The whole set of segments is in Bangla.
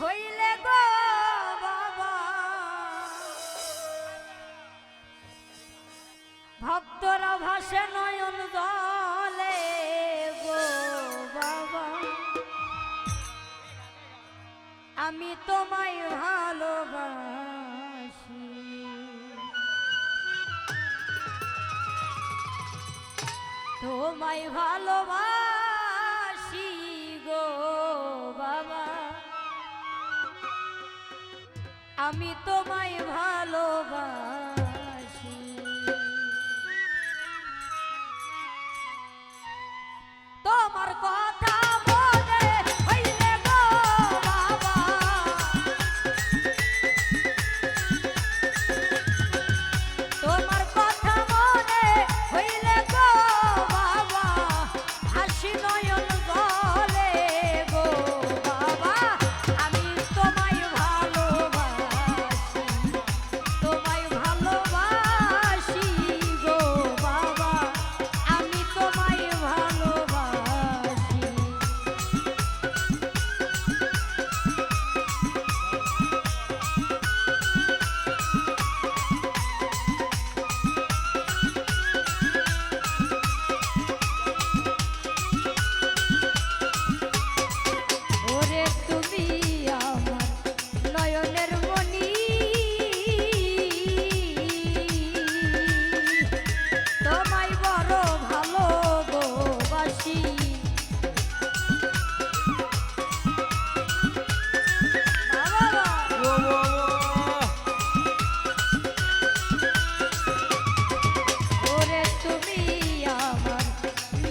হইলে গো বাবা। ভক্তরা ভাষে নয়ন দলে গো বাবা। আমি তোমায় ভালোবাসি। তোমায় ভালোবাসি। আমি তোমায় ভালোবাস।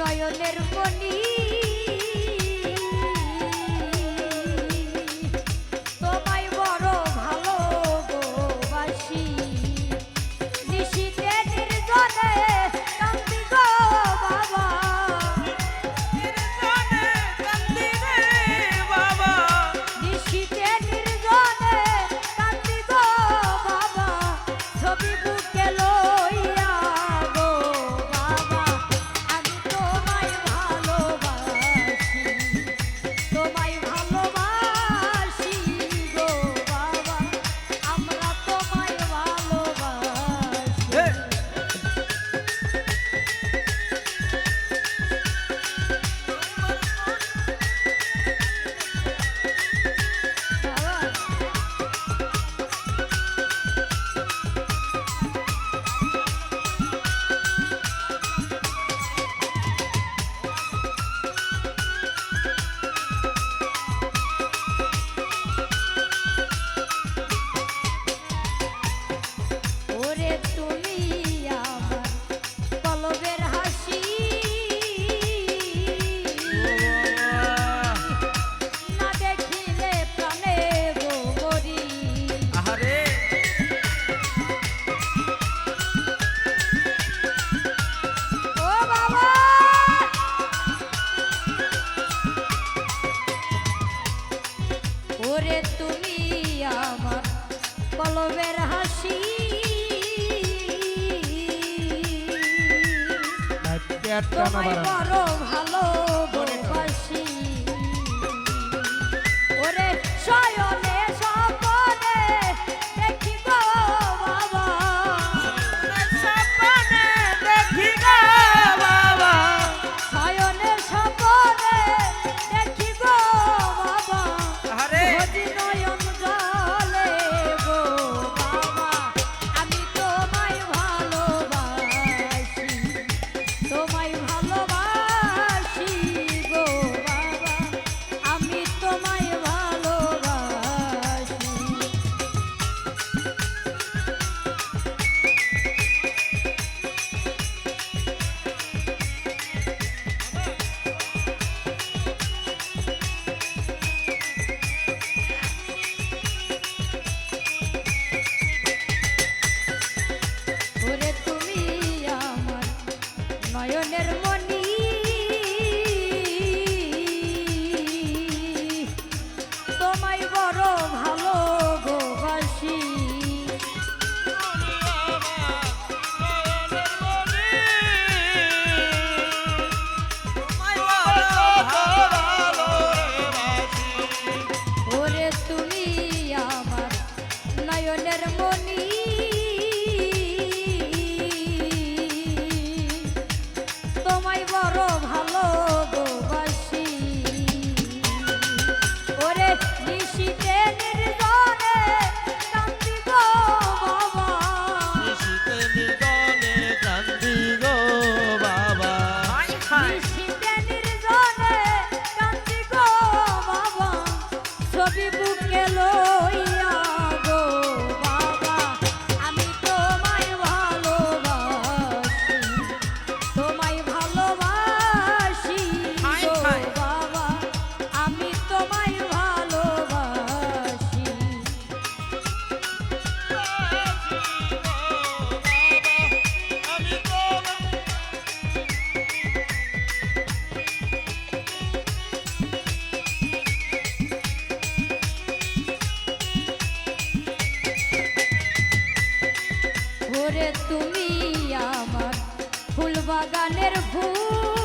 নয়নের মনি ভালোবাসি বড় ভালো ওরে তুমি আমার ফুল বাগানের ফুল